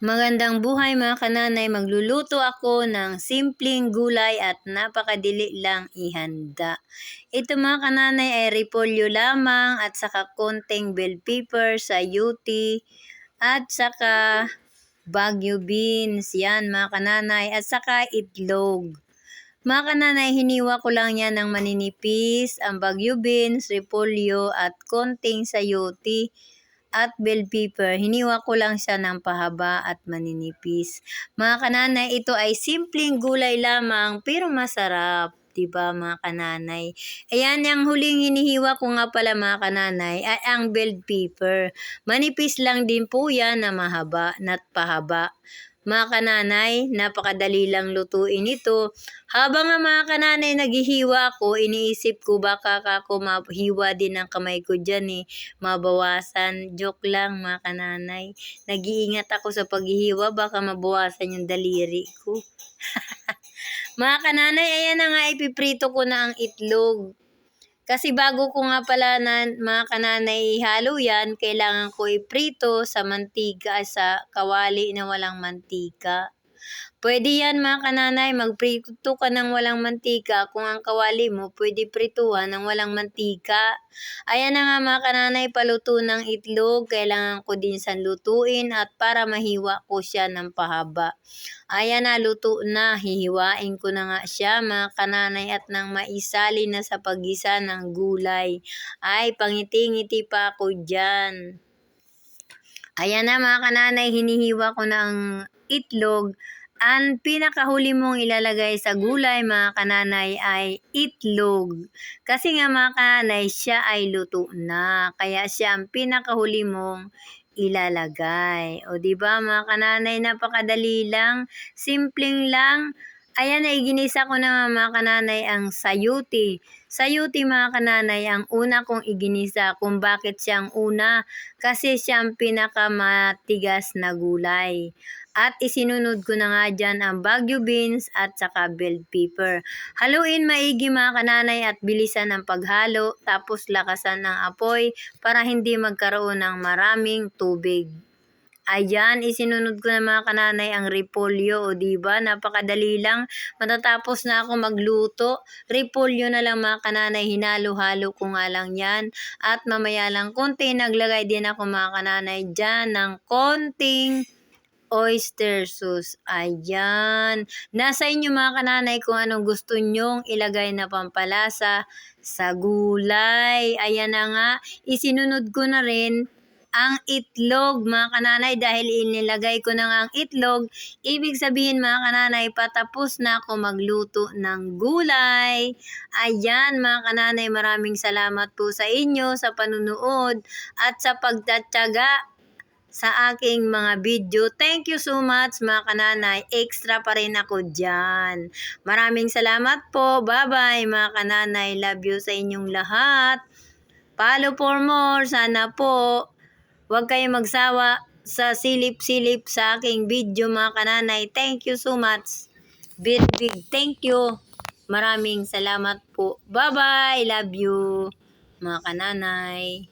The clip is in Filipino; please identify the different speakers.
Speaker 1: Magandang buhay mga kananay, magluluto ako ng simpleng gulay at napakadili lang ihanda. Ito mga kananay ay repolyo lamang at saka konting bell pepper, sayuti at saka bagyo beans. Yan mga kananay at saka itlog. Mga kananay, hiniwa ko lang yan ng maninipis, ang bagyo beans, repolyo at konting sayuti at bell pepper. Hiniwa ko lang siya ng pahaba at maninipis. Mga kananay, ito ay simpleng gulay lamang pero masarap. Diba mga kananay? Ayan, yung huling hinihiwa ko nga pala mga kananay ay ang bell pepper. Manipis lang din po yan na mahaba, not pahaba. Mga kananay, napakadali lang lutuin ito. Habang nga mga kananay naghihiwa ako, iniisip ko baka ako mahiwa din ang kamay ko dyan eh. Mabawasan. Joke lang mga kananay. Nag-iingat ako sa paghihiwa, baka mabawasan yung daliri ko. mga kananay, ayan na nga, ipiprito ko na ang itlog. Kasi bago ko nga pala na mga kananay halo yan, kailangan ko iprito sa mantika, sa kawali na walang mantika. Pwede yan mga kananay, magprito ka ng walang mantika. Kung ang kawali mo, pwede prituhan ng walang mantika. Ayan na nga mga kananay, paluto ng itlog. Kailangan ko din sanlutuin at para mahiwa ko siya ng pahaba. Ayan na, luto na. Hihiwain ko na nga siya mga kananay at nang maisali na sa paggisa ng gulay. Ay, pangiti-ngiti pa ako dyan. Ayan na mga kananay, hinihiwa ko ng itlog. Ang pinakahuli mong ilalagay sa gulay mga kananay ay itlog. Kasi nga mga kananay, siya ay luto na. Kaya siya ang pinakahuli mong ilalagay. O di ba mga kananay, napakadali lang, simpleng lang. Ayan na, iginisa ko na mga kananay ang sayuti. Sayuti mga kananay, ang una kong iginisa kung bakit siya ang una. Kasi siya ang pinakamatigas na gulay. At isinunod ko na nga dyan ang bagyo beans at saka bell pepper. Haluin maigi mga kananay at bilisan ang paghalo tapos lakasan ng apoy para hindi magkaroon ng maraming tubig. Ayan, isinunod ko na mga kananay ang repolyo, o diba? Napakadali lang. Matatapos na ako magluto. Repolyo na lang mga kananay, hinalo-halo ko nga lang yan. At mamaya lang konti, naglagay din ako mga kananay dyan ng konting oyster sauce. Ayan. Nasa inyo mga kananay kung anong gusto nyong ilagay na pampalasa sa gulay. Ayan na nga. Isinunod ko na rin ang itlog mga kananay dahil inilagay ko na nga ang itlog. Ibig sabihin mga kananay patapos na ako magluto ng gulay. Ayan mga kananay maraming salamat po sa inyo sa panunood at sa pagtatyaga sa aking mga video. Thank you so much mga kananay. Extra pa rin ako dyan. Maraming salamat po. Bye-bye mga kananay. Love you sa inyong lahat. Follow for more. Sana po. Huwag kayong magsawa sa silip-silip sa aking video mga kananay. Thank you so much. Big, big thank you. Maraming salamat po. Bye-bye. Love you mga kananay.